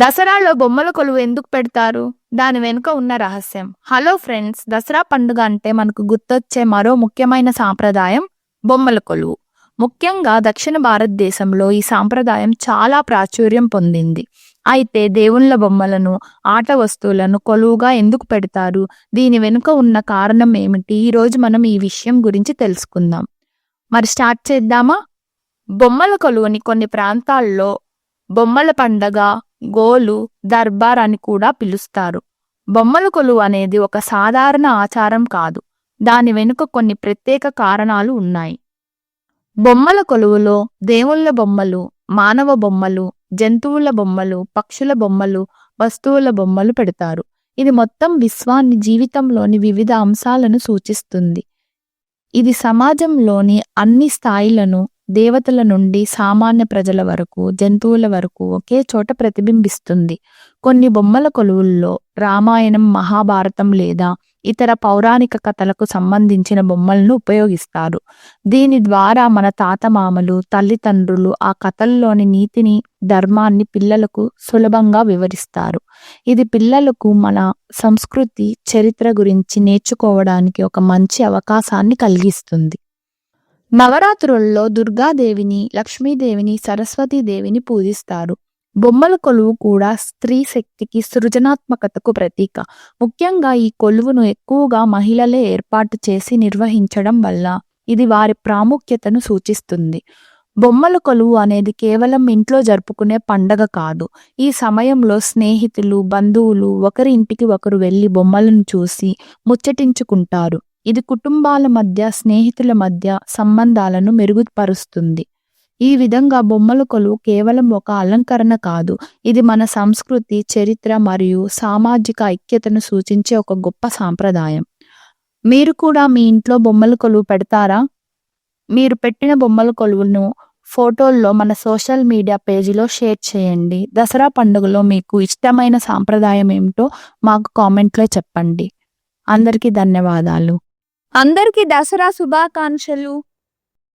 దసరాలో బొమ్మల కొలువు ఎందుకు పెడతారు? దాని వెనుక ఉన్న రహస్యం. హలో ఫ్రెండ్స్ దసరా పండుగ అంటే మనకు గుర్తొచ్చే మరో ముఖ్యమైన సాంప్రదాయం బొమ్మల కొలువు. ముఖ్యంగా దక్షిణ భారతదేశంలో ఈ సాంప్రదాయం చాలా ప్రాచుర్యం పొందింది. అయితే దేవుళ్ళ బొమ్మలను ఆట వస్తువులను కొలువుగా ఎందుకు పెడతారు? దీని వెనుక ఉన్న కారణం ఏమిటి? ఈరోజు మనం ఈ విషయం గురించి తెలుసుకుందాం. మరి స్టార్ట్ చేద్దామా? బొమ్మల కొలువుని కొన్ని ప్రాంతాల్లో బొమ్మల పండగ గోలు దర్బార్ అని కూడా పిలుస్తారు. బొమ్మల కొలువు అనేది ఒక సాధారణ ఆచారం కాదు. దాని వెనుక కొన్ని ప్రత్యేక కారణాలు ఉన్నాయి. బొమ్మల కొలువులో దేవుళ్ళ బొమ్మలు మానవ బొమ్మలు జంతువుల బొమ్మలు పక్షుల బొమ్మలు వస్తువుల బొమ్మలు పెడతారు. ఇది మొత్తం విశ్వాన్ని జీవితంలోని వివిధ అంశాలను సూచిస్తుంది. ఇది సమాజంలోని అన్ని స్థాయిలను దేవతల నుండి సామాన్య ప్రజల వరకు జంతువుల వరకు ఒకే చోట ప్రతిబింబిస్తుంది. కొన్ని బొమ్మల కొలువుల్లో రామాయణం మహాభారతం లేదా ఇతర పౌరాణిక కథలకు సంబంధించిన బొమ్మలను ఉపయోగిస్తారు. దీని ద్వారా మన తాతమామలు తల్లిదండ్రులు ఆ కథల్లోని నీతిని ధర్మాన్ని పిల్లలకు సులభంగా వివరిస్తారు. ఇది పిల్లలకు మన సంస్కృతి చరిత్ర గురించి నేర్చుకోవడానికి ఒక మంచి అవకాశాన్ని కలిగిస్తుంది. నవరాత్రుల్లో దుర్గాదేవిని లక్ష్మీదేవిని సరస్వతీదేవిని పూజిస్తారు. బొమ్మల కొలువు కూడా స్త్రీ శక్తికి సృజనాత్మకతకు ప్రతీక. ముఖ్యంగా ఈ కొలువును ఎక్కువగా మహిళలే ఏర్పాటు చేసి నిర్వహించడం వల్ల ఇది వారి ప్రాముఖ్యతను సూచిస్తుంది. బొమ్మల కొలువు అనేది కేవలం ఇంట్లో జరుపుకునే పండగ కాదు. ఈ సమయంలో స్నేహితులు బంధువులు ఒకరి ఇంటికి ఒకరు వెళ్ళి బొమ్మలను చూసి ముచ్చటించుకుంటారు. ఇది కుటుంబాల మధ్య స్నేహితుల మధ్య సంబంధాలను మెరుగుపరుస్తుంది. ఈ విధంగా బొమ్మల కొలువు కేవలం ఒక అలంకరణ కాదు ఇది మన సంస్కృతి చరిత్ర మరియు సామాజిక ఐక్యతను సూచించే ఒక గొప్ప సాంప్రదాయం. మీరు కూడా మీ ఇంట్లో బొమ్మల కొలువు పెడతారా? మీరు పెట్టిన బొమ్మల కొలువును ఫోటోల్లో మన సోషల్ మీడియా పేజీలో షేర్ చేయండి. దసరా పండుగలో మీకు ఇష్టమైన సాంప్రదాయం ఏమిటో మాకు కామెంట్లో చెప్పండి. అందరికీ ధన్యవాదాలు. అందరికీ దసరా శుభాకాంక్షలు.